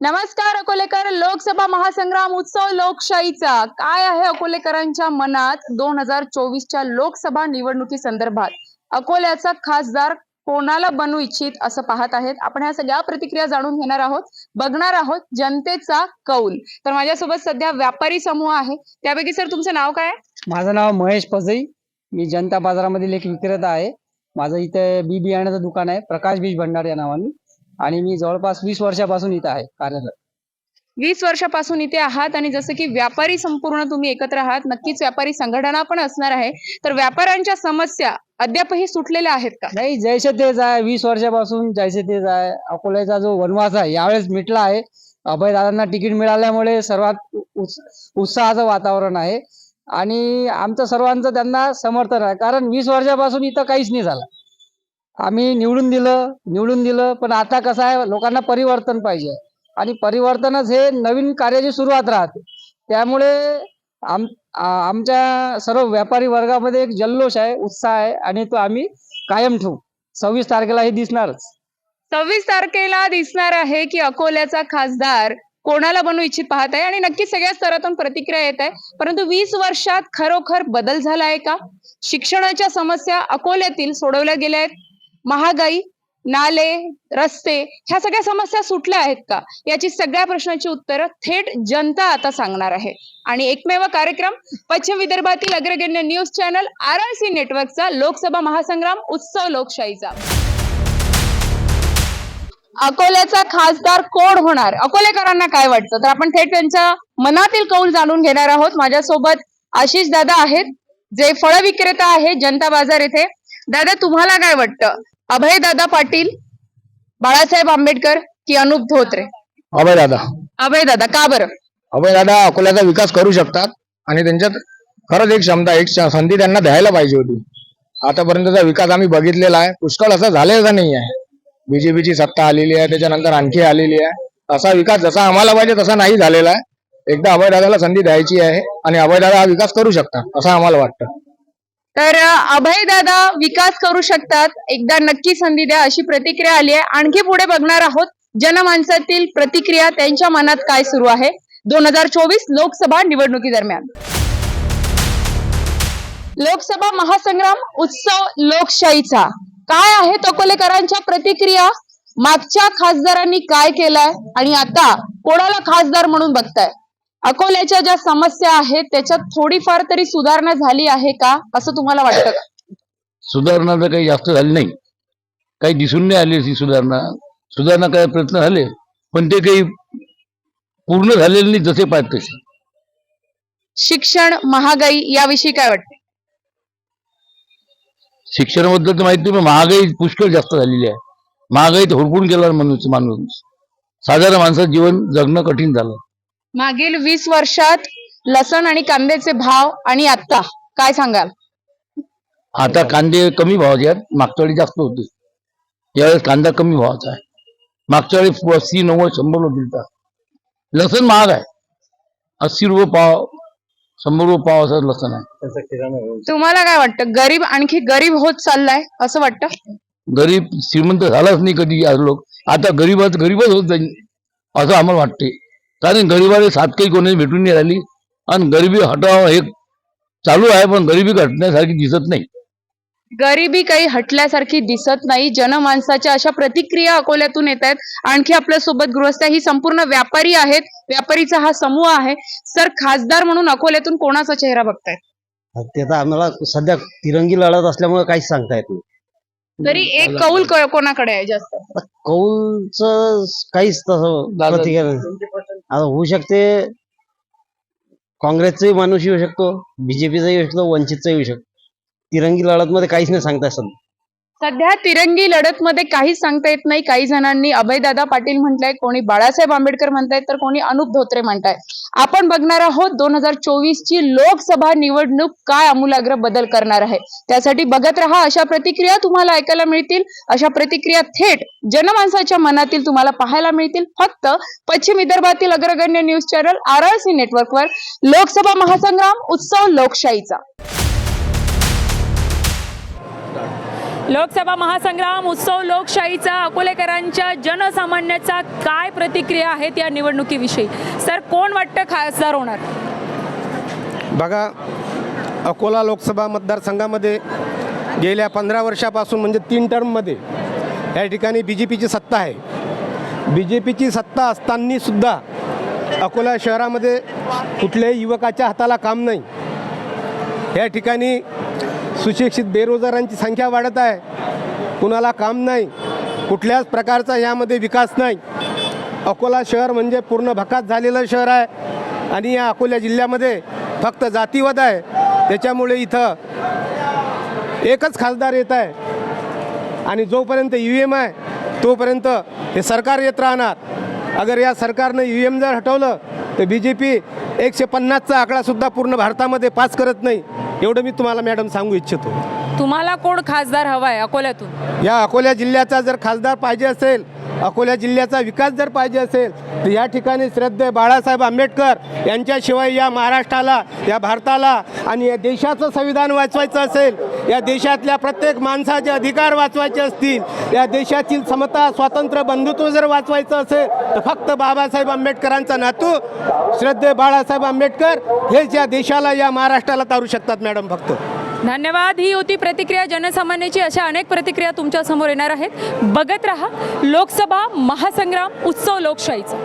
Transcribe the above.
नमस्कार अकोलेकर. लोकसभा महासंग्राम उत्सव लोकशाहीचा. काय आहे अकोलेकरांच्या मनात दोन हजार चोवीसच्या लोकसभा निवडणुकी संदर्भात? अकोल्याचा खासदार कोणाला बनवू इच्छित असं पाहत आहेत? आपण ह्या सगळ्या प्रतिक्रिया जाणून घेणार आहोत. बघणार आहोत जनतेचा कौल. तर माझ्यासोबत सध्या व्यापारी समूह आहे. त्यापैकी सर तुमचं नाव काय? आहे? माझं नाव महेश पजई मी जनता बाजारामधील एक विक्रेता आहे. माझं इथे बी बियाण्याचं दुकान आहे. प्रकाश बीज भंडार या नावाने. आणि मी जवळपास वीस वर्षापासून इथं आहे कार्यरत. वीस वर्षापासून इथे आहात आणि जसं की व्यापारी संपूर्ण तुम्ही एकत्र आहात नक्कीच व्यापारी संघटना पण असणार आहे. तर व्यापाऱ्यांच्या समस्या अद्यापही सुटलेल्या आहेत का? नाही जैसे तेच आहे वीस वर्षापासून जैसे तेच आहे. अकोल्याचा जो वनवास आहे यावेळेस मिटला आहे. अभयदादांना तिकीट मिळाल्यामुळे सर्वात उत्साहाचं वातावरण आहे. आणि आमचं सर्वांचं त्यांना समर्थन आहे. कारण वीस वर्षापासून इथं काहीच नाही झालं. आम्ही निवडून दिलं निवडून दिलं पण आता कसं आहे लोकांना परिवर्तन पाहिजे. आणि परिवर्तनच हे नवीन कार्याची सुरुवात राहते. त्यामुळे आम आमच्या सर्व व्यापारी वर्गामध्ये एक जल्लोष आहे उत्साह आहे आणि तो आम्ही कायम ठेवू. सव्वीस तारखेला हे दिसणारच. सव्वीस तारखेला दिसणार आहे की अकोल्याचा खासदार कोणाला बनवू इच्छित पाहत आहे? आणि नक्की सगळ्या स्तरातून प्रतिक्रिया येत आहे. परंतु वीस वर्षात खरोखर बदल झाला आहे का? शिक्षणाच्या समस्या अकोल्यातील सोडवल्या गेल्या आहेत. महागाई नाले रस्ते ह्या सगळ्या समस्या सुटल्या आहेत का? याची सगळ्या प्रश्नांची उत्तरं थेट जनता आता सांगणार आहे. आणि एकमेव कार्यक्रम पश्चिम विदर्भातील अग्रगण्य news channel R R C नेटवर्कचा लोकसभा महासंग्राम उत्सव लोकशाहीचा. अकोल्याचा खासदार कोण होणार? अकोलेकरांना काय वाटतं? तर आपण थेट त्यांच्या मनातील कौल जाणून घेणार आहोत. माझ्यासोबत आशिष दादा आहेत जे फळ विक्रेता आहेत जनता बाजार येथे. दादा तुम्हाला काय वाटतं? अभय दादा पाटील बाळासाहेब आंबेडकर की अनुप धोत्रे? अभय दादा अभय दादा का बरं? अभय दादा अकोल्याचा विकास करू शकतात आणि त्यांच्यात खरंच एक क्षमता एक संधी त्यांना द्यायला पाहिजे होती. आतापर्यंतचा विकास आम्ही बघितलेला आहे. पुष्कळ असा झालेला नाही आहे. बीजेपीची सत्ता आलेली आहे त्याच्यानंतर आणखी आलेली आहे. असा विकास जसा आम्हाला पाहिजे तसा नाही झालेला आहे. एकदा अभय दादाला संधी द्यायची आहे आणि अभय दादा हा विकास करू शकतात असं आम्हाला वाटतं. तर अभय दादा विकास करू शकतात. एकदा नक्की संधी द्या अशी प्रतिक्रिया आली आहे. आणखी पुढे बघणार आहोत जनमानसातील प्रतिक्रिया त्यांच्या मनात काय सुरू आहे? दोन हजार चोवीस लोकसभा निवडणुकी दरम्यान. लोकसभा महासंग्राम उत्सव लोकशाहीचा. काय आहे अकोलेकरांच्या प्रतिक्रिया? मागच्या खासदारांनी काय केलंय? आणि आता कोणाला खासदार म्हणून बघताय? अकोल्याच्या ज्या समस्या आहेत त्याच्यात थोडीफार तरी सुधारणा झाली आहे का? असं तुम्हाला वाटतं का? सुधारणा तर काही जास्त झाली नाही. काही दिसून नाही आली अशी सुधारणा. सुधारणा करायचे प्रयत्न झाले पण ते काही पूर्ण झालेले नाही जसे पाहिजे तसे. शिक्षण महागाई याविषयी काय वाटते? शिक्षणाबद्दल तर माहिती पण महागाई पुष्कळ जास्त झालेली आहे. महागाईत हुडकून गेला माणूस माणूस. साधारण माणसाचं जीवन जगणं कठीण झालं. मागील वीस वर्षात लसण आणि कांद्याचे भाव आणि आता काय सांगाल? आता कांदे कमी भावाचे आहेत मागच्या वेळी जास्त होते. यावेळेस कांदा कमी भावाचा आहे. मागच्या वेळेस अस्सी नव्वद शंभर रुपये लसण महाग आहे. अस्सी रुपये पाव शंभर रुपये पाव असं लसण आहे. तुम्हाला काय वाटतं? गरीब आणखी गरीब होत चाललाय असं वाटतं? गरीब श्रीमंत झालाच नाही कधी आज लोक. आता गरीबात गरीबच होत जाईल असं आम्हाला वाटते कारण गरिबाला सात काही कोणी भेटून नाही राहिली. आणि गरिबी हटावं हे चालू आहे पण गरिबी घटण्यासारखी दिसत नाही. गरिबी काही हटल्यासारखी दिसत नाही. जनमानसाच्या अशा प्रतिक्रिया अकोल्यातून येत आहेत. आणखी आपल्यासोबत गृहस्थ ही संपूर्ण व्यापारी आहेत. व्यापारीचा हा समूह आहे. सर खासदार म्हणून अकोल्यातून कोणाचा चेहरा बघताय ते तर आम्हाला सध्या तिरंगी लढत असल्यामुळे काहीच सांगता येत नाही. तरी एक कौल कोणाकडे आहे जास्त? कौलच काहीच तसं. आता होऊ शकते. काँग्रेसचाही माणूस येऊ शकतो बीजेपीचा येऊ शकतो वंचितचा येऊ शकतो. तिरंगी लढत मध्ये काहीच नाही सांगता सध्या. सध्या तिरंगी लढत मध्ये काहीच सांगता येत नाही. काही जणांनी अभयदादा पाटील म्हणताय कोणी बाळासाहेब आंबेडकर म्हणतायत तर कोणी अनुप धोत्रे म्हणताय आपण बघणार आहोत दोन हजार चोवीस ची लोकसभा निवडणूक काय आमूलाग्र बदल करणार आहे. त्यासाठी बघत राहा अशा प्रतिक्रिया तुम्हाला ऐकायला मिळतील. अशा प्रतिक्रिया थेट जनमानसाच्या मनातील तुम्हाला पाहायला मिळतील. फक्त पश्चिम विदर्भातील अग्रगण्य news channel R R C नेटवर्कवर. लोकसभा महासंग्राम उत्सव लोकशाहीचा. लोकसभा महासंग्राम उत्सव लोकशाहीचा अकोलेकरांच्या जनसामान्याचा काय प्रतिक्रिया आहेत या निवडणुकीविषयी? सर कोण वाटतं खासदार होणार? बघा अकोला लोकसभा मतदारसंघामध्ये गेल्या पंधरा वर्षापासून म्हणजे तीन टर्ममध्ये या ठिकाणी बी जे पीची सत्ता आहे. बी जे पीची सत्ता असतानासुद्धा अकोला शहरामध्ये कुठल्याही युवकाच्या हाताला काम नाही. या ठिकाणी सुशिक्षित बेरोजगारांची संख्या वाढत आहे. कुणाला काम नाही. कुठल्याच प्रकारचा यामध्ये विकास नाही. अकोला शहर म्हणजे पूर्ण भकात झालेलं शहर आहे. आणि या अकोला जिल्ह्यामध्ये फक्त जातीवाद आहे. त्याच्यामुळे इथं एकच खासदार येत आहे. आणि जोपर्यंत यू एम आहे तोपर्यंत हे सरकार येत राहणार. अगर या सरकारनं यू एम जर हटवलं तर बी जे पी एकशे पन्नासचा आकडासुद्धा पूर्ण भारतामध्ये पास करत नाही. एवढं मी तुम्हाला मॅडम सांगू इच्छितो. तुम्हाला कोण खासदार हवा आहे अकोल्यातून? या अकोला जिल्ह्याचा जर खासदार पाहिजे असेल अकोला जिल्ह्याचा विकास जर पाहिजे असेल तर या ठिकाणी श्रद्धे बाळासाहेब आंबेडकर यांच्याशिवाय या महाराष्ट्राला या भारताला आणि या देशाचं संविधान वाचवायचं असेल या देशातल्या प्रत्येक माणसाचे अधिकार वाचवायचे असतील या देशातील समता स्वातंत्र्य बंधुत्व जर वाचवायचं असेल तर फक्त बाबासाहेब आंबेडकरांचा नातू श्रद्धे बाळासाहेब आंबेडकर हेच या देशाला या महाराष्ट्राला तारू शकतात मॅडम फक्त. धन्यवाद. ही होती प्रतिक्रिया. जनसामान्याची अशा अनेक प्रतिक्रिया तुमच्यासमोर येणार आहेत. बघत रहा. लोकसभा महासंग्राम उत्सव लोकशाहीचा.